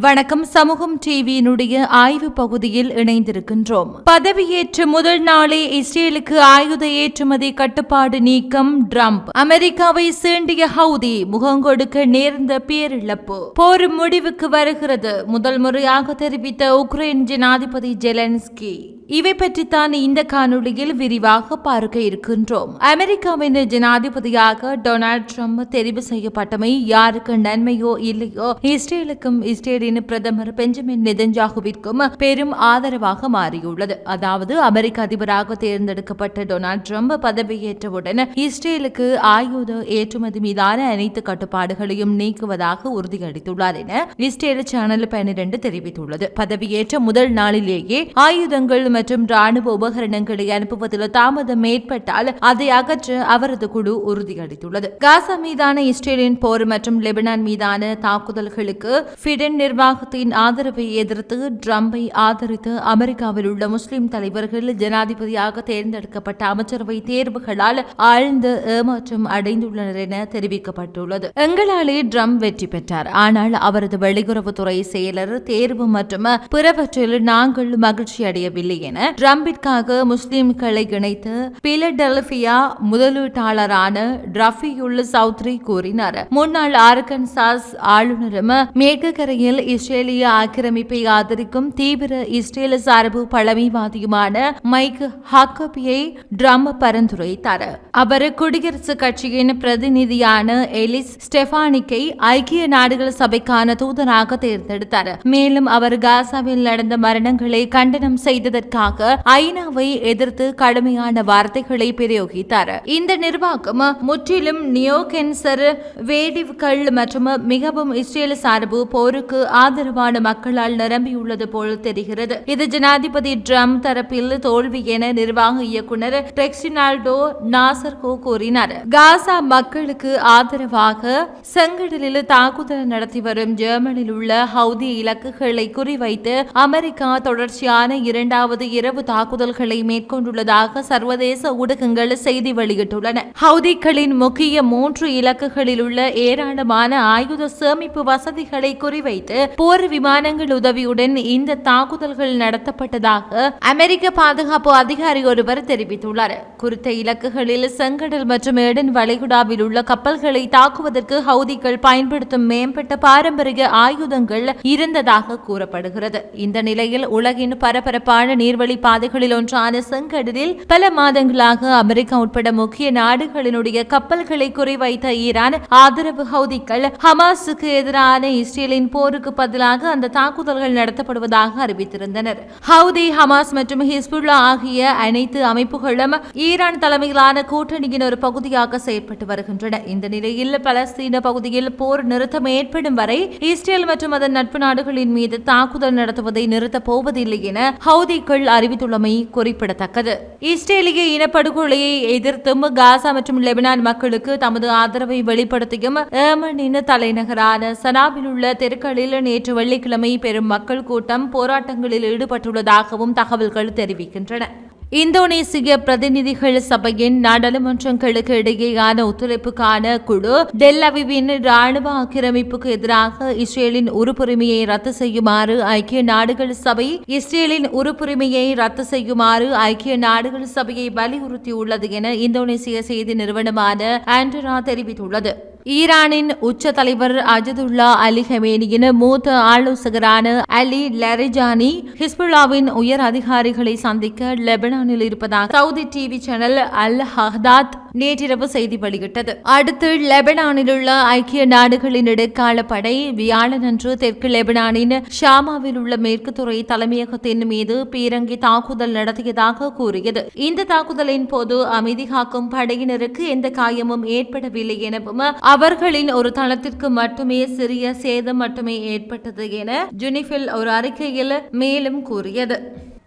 வணக்கம். சமூகம் டிவியினுடைய ஆய்வு பகுதியில் இணைந்திருக்கின்றோம். பதவியேற்ற முதல் நாளே இஸ்ரேலுக்கு ஆயுத ஏற்றுமதி கட்டுப்பாடு நீக்கம் ட்ரம்ப். அமெரிக்காவை சீண்டிய ஹவுதி முகங்கொடுக்க நேர்ந்த பேரிழப்பு. போர் முடிவுக்கு வருகிறது. முதல் முறையாக தெரிவித்த உக்ரைன் ஜனாதிபதி ஜெலன்ஸ்கி. இவை பற்றித்தான் இந்த காணொளியில் விரிவாக பார்க்க இருக்கின்றோம். அமெரிக்காவின் ஜனாதிபதியாக டொனால்ட் ட்ரம்ப் தெரிவு செய்யப்பட்டமை யாருக்கு நன்மையோ இல்லையோ இஸ்ரேலுக்கும் இஸ்ரேலின் பிரதமர் பெஞ்சமின் நெதன்ஜாகுவிற்கும் பெரும் ஆதரவாக மாறியுள்ளது. அதாவது அமெரிக்க அதிபராக தேர்ந்தெடுக்கப்பட்ட டொனால்ட் ட்ரம்ப் பதவியேற்றவுடன் இஸ்ரேலுக்கு ஆயுத ஏற்றுமதி மீதான அனைத்து கட்டுப்பாடுகளையும் நீக்குவதாக உறுதியளித்துள்ளார் என இஸ்ரேல் சேனல் பன்னிரண்டு தெரிவித்துள்ளது. பதவியேற்ற முதல் நாளிலேயே ஆயுதங்கள் மற்றும் ராணுவ உபகரணங்களை அனுப்புவதில் தாமதம் ஏற்பட்டால் அதை அகற்ற அவரது குழு உறுதியளித்துள்ளது. காசா மீதான இஸ்ரேலின் போர் மற்றும் லெபனான் மீதான தாக்குதல்களுக்கு ஃபிடென் நிர்வாகத்தின் ஆதரவை எதிர்த்து ட்ரம்பை ஆதரித்து அமெரிக்காவில் உள்ள முஸ்லிம் தலைவர்கள் ஜனாதிபதியாக தேர்ந்தெடுக்கப்பட்ட அமைச்சரவை தேர்வுகளால் ஆழ்ந்த ஏமாற்றம் அடைந்துள்ளனர் என தெரிவிக்கப்பட்டுள்ளது. எங்களாலே ட்ரம்ப் வெற்றி பெற்றார். ஆனால் அவரது வெளியுறவுத்துறை செயலர் தேர்வு மற்றும் பிறவற்றில் நாங்கள் மகிழ்ச்சி அடையவில்லை என டிரம்பிற்காக முஸ்லிம்களை இணைத்து பிலடெல்பியா முதலீட்டாளரான ரஃபியுல் சௌத்ரி கூறினார். முன்னாள் ஆர்கன்சாஸ் ஆளுநரும் மேற்கு கரையில் இஸ்ரேலிய ஆக்கிரமிப்பை ஆதரிக்கும் தீவிர இஸ்ரேல் சார்பு பழமைவாதியுமான மைக் ஹாக்கபியை ட்ரம்ப் பரிந்துரைத்தார். அவர் குடியரசுக் கட்சியின் பிரதிநிதியான எலிஸ் ஸ்டெஃபானிக்கை ஐக்கிய நாடுகள் சபைக்கான தூதராக தேர்ந்தெடுத்தார். மேலும் அவர் காசாவில் நடந்த மரணங்களை கண்டனம் செய்ததற்கு செய்வதற்காக ஐநாவை எதிர்த்து கடுமையான வார்த்தைகளை பிரயோகித்தார். இந்த நிர்வாகம் முற்றிலும் நியோ கேன்சர் வேடிவுகள் மற்றும் மிகவும் இஸ்ரேல் சார்பு போருக்கு ஆதரவான மக்களால் நிரம்பியுள்ளது போல் தெரிகிறது. இது ஜனாதிபதி ட்ரம்ப் தரப்பில் தோல்வி என நிர்வாக இயக்குனர் டெக்ஸினால்டோ நாசர்கோ கூறினார். காசா மக்களுக்கு ஆதரவாக செங்கடலில் தாக்குதல் நடத்தி வரும் ஜெர்மனியில் உள்ள ஹவுதி இலக்குகளை குறிவைத்து அமெரிக்கா தொடர்ச்சியான இரண்டாவது இரவு தாக்குதல்களை மேற்கொண்டுள்ளதாக சர்வதேச ஊடகங்கள் செய்தி வெளியிட்டுள்ளன. ஹவுதிகளின் முக்கிய மூன்று இலக்குகளில் உள்ள ஏராளமான ஆயுத சேமிப்பு வசதிகளை குறிவைத்து போர் விமானங்கள் உதவியுடன் இந்த தாக்குதல்கள் நடத்தப்பட்டதாக அமெரிக்க பாதுகாப்பு அதிகாரி ஒருவர் தெரிவித்துள்ளார். குறித்த இலக்குகளில் செங்கடல் மற்றும் ஏடன் வளைகுடாவில் உள்ள கப்பல்களை தாக்குவதற்கு ஹவுதிகள் பயன்படுத்தும் மேம்பட்ட பாரம்பரிய ஆயுதங்கள் இருந்ததாக கூறப்படுகிறது. இந்த நிலையில் உலகின் பரபரப்பான நீர்வழி பாதைகளில் ஒன்றான செங்கடலில் பல மாதங்களாக அமெரிக்கா உட்பட முக்கிய நாடுகளினுடைய கப்பல்களை குறிவைத்த ஈரான் ஆதரவு ஹவுதிகள் ஹமாஸுக்கு எதிரான இஸ்ரேலின் போருக்கு பதிலாக அந்த தாக்குதல்கள் நடத்தப்படுவதாக அறிவித்திருந்தனர். ஹவுதி ஹமாஸ் மற்றும் ஹிஸ்புல்லா ஆகிய அனைத்து அமைப்புகளும் ஈரான் தலைமையிலான கூட்டணியின் ஒரு பகுதியாக செயற்பட்டு வருகின்றன. இந்த நிலையில் பலஸ்தீன பகுதியில் போர் நிறுத்தம் ஏற்படும் வரை இஸ்ரேல் மற்றும் அதன் நட்பு நாடுகளின் மீது தாக்குதல் நடத்துவதை நிறுத்தப் போவதில்லை என அமைப்புகள் அறிவித்துள்ளமை குறிப்பிடத்தக்கது. இஸ்ரேலிய இனப்படுகொலையை எதிர்த்தும் காசா மற்றும் லெபனான் மக்களுக்கு தமது ஆதரவை வெளிப்படுத்தியும் ஏமனின் தலைநகரான சனாவில் உள்ள தெருக்களில் நேற்று வெள்ளிக்கிழமை பெரும் மக்கள் கூட்டம் போராட்டங்களில் ஈடுபட்டுள்ளதாகவும் தகவல்கள் தெரிவிக்கின்றன. இந்தோனேசிய பிரதிநிதிகள் சபையின் நாடாளுமன்றங்களுக்கு இடையேயான ஒத்துழைப்புக்கான குழு டெல்லவிவின் ராணுவ ஆக்கிரமிப்புக்கு எதிராக இஸ்ரேலின் உறுப்புரிமையை ரத்து செய்யுமாறு ஐக்கிய நாடுகள் சபை இஸ்ரேலின் உறுப்புரிமையை ரத்து செய்யுமாறு ஐக்கிய நாடுகள் சபையை வலியுறுத்தியுள்ளது என இந்தோனேசிய செய்தி நிறுவனமான ஆண்டனா தெரிவித்துள்ளது. ஈரானின் உச்ச தலைவர் அஜதுல்லா அலி ஹமேனியின் மூத்த ஆலோசகரான அலி லரிஜானி ஹிஸ்புல்லாவின் உயர் அதிகாரிகளை சந்திக்க லெபனானில் இருப்பதாக Saudi TV channel Al Hadath நேற்றிரவு செய்தி வெளியிட்டது. அடுத்து லெபனானில் உள்ள ஐக்கிய நாடுகளின் இடைக்கால படை வியாழனன்று தெற்கு லெபனானின் ஷாமாவில் உள்ள மேற்கு துறை தலைமையகத்தின் மீது பீரங்கி தாக்குதல் நடத்தியதாக கூறியது. இந்த தாக்குதலின் போது அமைதி காக்கும் படையினருக்கு எந்த காயமும் ஏற்படவில்லை எனவும் அவர்களின் ஒரு தளத்திற்கு மட்டுமே சிறிய சேதம் மட்டுமே ஏற்பட்டது என ஜுனிஃபில் ஒரு அறிக்கையில் மேலும் கூறியது.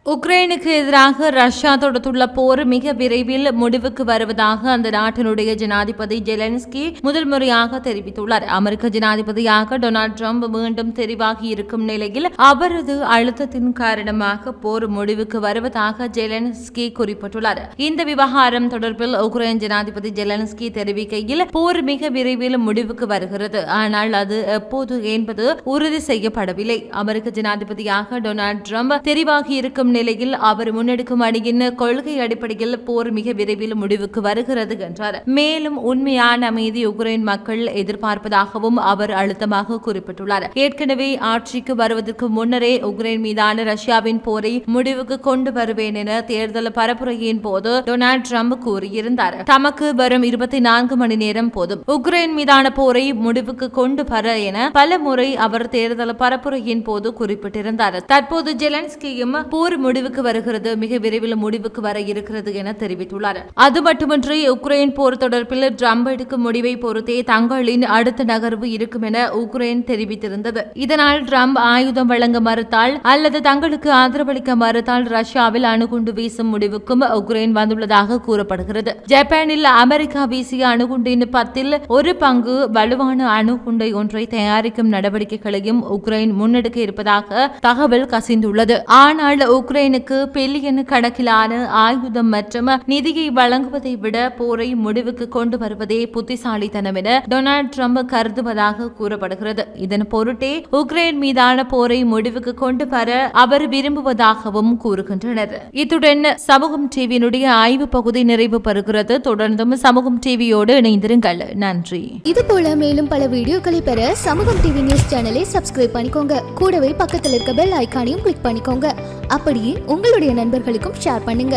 உக்ரைனுக்கு எதிராக ரஷ்யா தொடுத்துள்ள போர் மிக விரைவில் முடிவுக்கு வருவதாக அந்த நாட்டினுடைய ஜனாதிபதி ஜெலன்ஸ்கி முதல் முறையாக தெரிவித்துள்ளார். அமெரிக்க ஜனாதிபதியாக டொனால்டு டிரம்ப் மீண்டும் தெரிவாகி இருக்கும் நிலையில் அவரது அழுத்தத்தின் காரணமாக போர் முடிவுக்கு வருவதாக ஜெலன்ஸ்கி குறிப்பிட்டுள்ளார். இந்த விவகாரம் தொடர்பில் உக்ரைன் ஜனாதிபதி ஜெலன்ஸ்கி தெரிவிக்கையில் போர் மிக விரைவில் முடிவுக்கு வருகிறது. ஆனால் அது எப்போது என்பது உறுதி செய்யப்படவில்லை. அமெரிக்க ஜனாதிபதியாக டொனால்டு ட்ரம்ப் தெரிவாகி இருக்கும் நிலையில் அவர் முன்னெடுக்கும் அணியின் கொள்கை அடிப்படையில் போர் மிக விரைவில் முடிவுக்கு வருகிறது என்றார். மேலும் உண்மையான அமைதி உக்ரைன் மக்கள் எதிர்பார்ப்பதாகவும் அவர் அழுத்தமாக குறிப்பிட்டுள்ளார். ஏற்கனவே ஆட்சிக்கு வருவதற்கு முன்னரே உக்ரைன் மீதான ரஷ்யாவின் போரை முடிவுக்கு கொண்டு வருவேன் என தேர்தல் பரப்புரையின் போது டொனால்டு ட்ரம்ப் கூறியிருந்தார். தமக்கு வரும் இருபத்தி நான்கு மணி நேரம் போதும். உக்ரைன் மீதான போரை முடிவுக்கு கொண்டு வர என பல முறை அவர் தேர்தல் பரப்புரையின் போது குறிப்பிட்டிருந்தார். தற்போது ஜெலன்ஸ்கியும் போர் முடிவுக்கு வருகிறது மிக விரைவில் முடிவுக்கு வர இருக்கிறது என தெரிவித்துள்ளார். அது மட்டுமின்றி உக்ரைன் போர் தொடர்பில் ட்ரம்ப் எடுக்கும் முடிவை பொறுத்தே தங்களின் அடுத்த நகர்வு இருக்கும் என உக்ரைன் தெரிவித்திருந்தது. இதனால் ட்ரம்ப் ஆயுதம் வழங்க மறுத்தால் அல்லது தங்களுக்கு ஆதரவளிக்க மறுத்தால் ரஷ்யாவில் அணுகுண்டு வீசும் முடிவுக்கும் உக்ரைன் வந்துள்ளதாக கூறப்படுகிறது. ஜப்பானில் அமெரிக்கா வீசிய அணுகுண்டின் பத்தில் ஒரு பங்கு வலுவான அணுகுண்டை ஒன்றை தயாரிக்கும் நடவடிக்கைகளையும் உக்ரைன் முன்னெடுக்க இருப்பதாக தகவல் கசிந்துள்ளது. ஆனால் உக்ரைனுக்கு பில்லியன் கணக்கிலான ஆயுதம் மற்றும் நிதியை வழங்குவதை விட போரை முடிவுக்கு கொண்டு வருவதே புத்திசாலித்தனம் என டொனால்டு ட்ரம்ப் கருதுவதாக கூறப்படுகிறது. இதன் பொருட்டே உக்ரைன் மீதான போரை முடிவுக்கு கொண்டு வர அவர் விரும்புவதாகவும் கூறுகின்றனர். இத்துடன் சமூகம் டிவியினுடைய ஆய்வு பகுதி நிறைவு பெறுகிறது. தொடர்ந்தும் சமூகம் டிவியோடு இணைந்திருங்கள். நன்றி. இது போல மேலும் பல வீடியோக்களை பெற சமூகம் டிவி நியூஸ் சேனலை சப்ஸ்கிரைப் பண்ணிக்கோங்க. கூடவே பக்கத்தில் இருக்க பெல் ஐக்கானையும் கிளிக் பண்ணிக்கோங்க. அப்படி மாதிரியே உங்களுடைய நண்பர்களுக்கும் ஷேர் பண்ணுங்க.